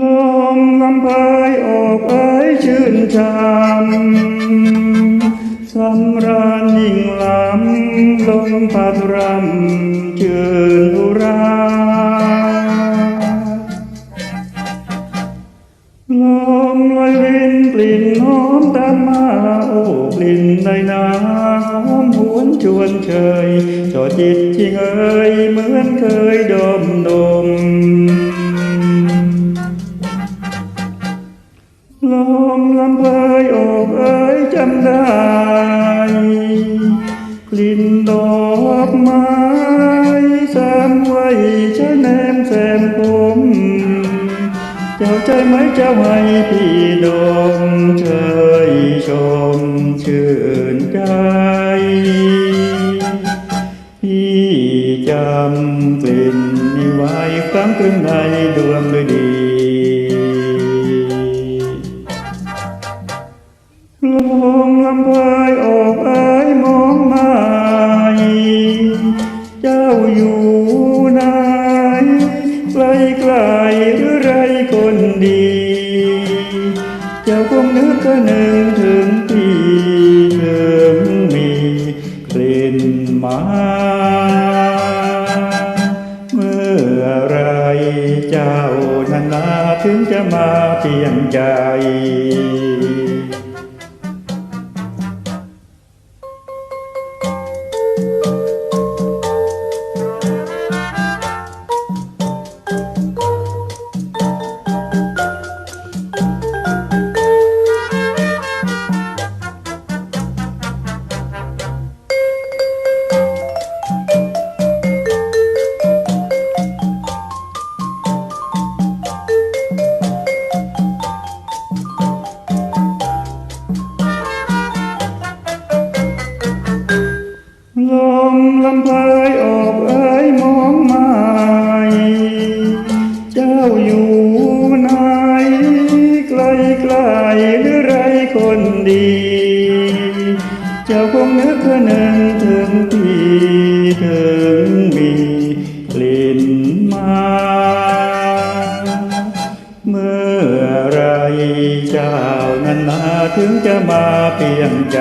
ลมลำพายออกเอ้ยชื่นชมสำราญยิ่งล้ำลมพัดรำชื่นอุราลมลอยลินกลิ่นหอมตามมาโอ้กลิ่นในนาหอมหวนชวนเชยจอจิตจริงเอ่ยเหมือนเคยดมดม มลำเพยออกเอ้ยจำได้ กลิ่นดอกไม้แซมไว้ใช้แนมแซมผมเจ้าใจไหมเจ้าให้พี่ดมเชยชมชื่นใจพี่จำกลิ่นนี้ไว้ฟังตรึงในดวงฤดี ลมลำพายออกเอ้ยมองมาเจ้าอยู่ไหนไกลไกลหรือไรคนดี เจ้าคงนึกก็นึงถึงพี่ถึงมีกลิ่นมาเมื่อไรเจ้านั้นนาถึงจะมาเพียงใจ มลำพายออกเอ้ยมองไม่เจ้าอยู่ไหนไกลไกลหรือไรคนดี เจ้าคงนึกคนึงถึงพี่ถึงมีกลิ่นมา เมื่อไรเจ้านั้นนาถึงจะมาเพียงใจ